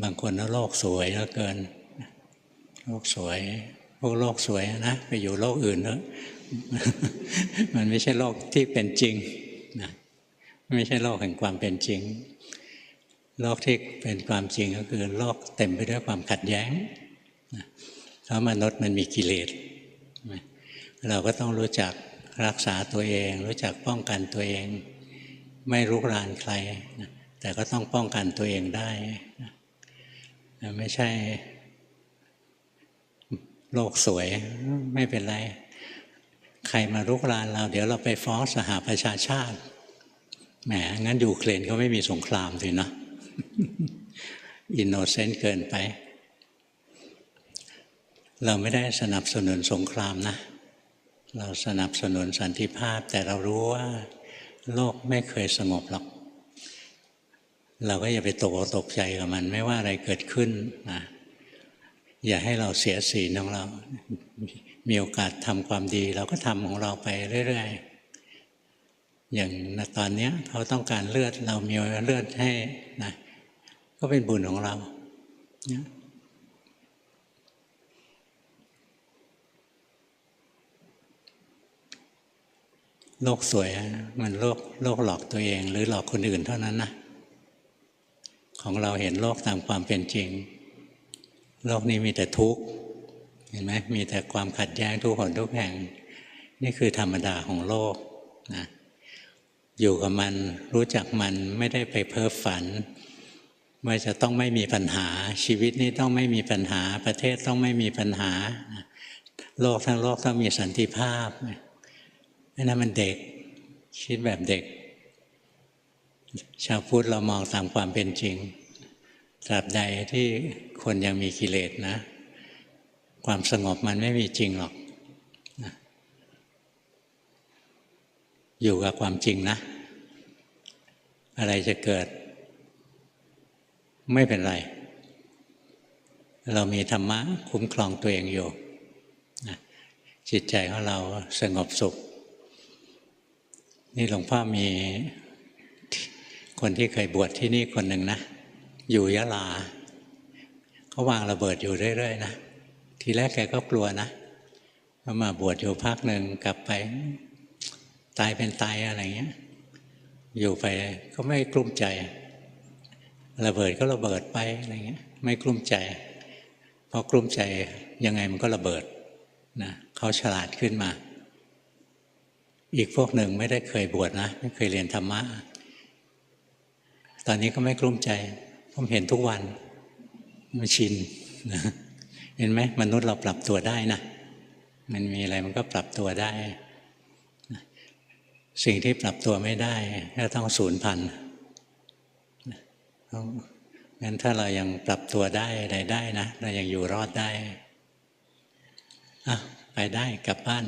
บางคนโลกสวยเหลือเกิน โลกสวย พวกโลกสวยนะไปอยู่โลกอื่นเถอะมันไม่ใช่โลกที่เป็นจริงนะไม่ใช่โลกแห่งความเป็นจริง โลกที่เป็นความจริงก็คือโลกเต็มไปด้วยความขัดแย้งเพราะมนุษย์มันมีกิเลสเราก็ต้องรู้จักรักษาตัวเอง รู้จักป้องกันตัวเอง ไม่รุกรานใคร แต่ก็ต้องป้องกันตัวเองได้ ไม่ใช่ โลกสวยไม่เป็นไร ใครมารุกรานเรา เดี๋ยวเราไปฟ้องสหประชาชาติแหมงั้นยูเครนเขาไม่มีสงครามสินะอินโนเซนต์เกินไป เราไม่ได้สนับสนุนสงครามนะ เราสนับสนุนสันติภาพ แต่เรารู้ว่า โลกไม่เคยสงบหรอก เราก็อย่าไปตกตกใจกับมัน ไม่ว่าอะไรเกิดขึ้นนะอย่าให้เราเสียศีลของเรา มีโอกาสทำความดี เราก็ทำของเราไปเรื่อยๆ อย่างตอนนี้เขาต้องการเลือดเรามีเลือดให้นะก็เป็นบุญของเรานี่ยโลกสวยมันโลกโลกหลอกตัวเอง หรือหลอกคนอื่นเท่านั้นนะ ของเราเห็นโลกตามความเป็นจริง โลกนี้มีแต่ทุกข์เห็นไหมมีแต่ความขัดแย้งทุกคนทุกแห่ง นี่คือธรรมดาของโลกนะอยู่กับมันรู้จักมันไม่ได้ไปเพ้อฝันว่าจะต้องไม่มีปัญหา ชีวิตนี้ต้องไม่มีปัญหา ประเทศต้องไม่มีปัญหา โลกทั้งโลกต้องมีสันติภาพนั่นมันเด็กคิดแบบเด็ก ชาวพุทธเรามองตามความเป็นจริงตราบใดที่คนยังมีกิเลสนะ ความสงบมันไม่มีจริงหรอกนะอยู่กับความจริงนะ อะไรจะเกิด ไม่เป็นไร เรามีธรรมะคุ้มครองตัวเองอยู่นะจิตใจของเราสงบสุข นี่หลวงพ่อมี คนที่เคยบวชที่นี่คนหนึ่งนะ อยู่ยะลาเขาวางระเบิดอยู่เรื่อยๆนะทีแรกแกก็กลัวนะพอมาบวชอยู่พักหนึ่งกลับไป ตายเป็นตายอะไรเงี้ย อยู่ไปก็ไม่กลุ้มใจ ระเบิดก็ระเบิดไปอะไรเงี้ย ไม่กลุ้มใจพอกลุ้มใจยังไงมันก็ระเบิดนะเขาฉลาดขึ้นมา อีกพวกหนึ่งไม่ได้เคยบวชนะ ไม่เคยเรียนธรรมะ ตอนนี้ก็ไม่กลุ้มใจ ผมเห็นทุกวันมันชินนะเห็นไหมมนุษย์เราปรับตัวได้นะมันมีอะไรมันก็ปรับตัวได้ สิ่งที่ปรับตัวไม่ได้ก็ต้องสูญพันธุ์งั้นถ้าเรายังปรับตัวได้อะไรได้นะเรายังอยู่รอดได้อะไปได้กลับบ้าน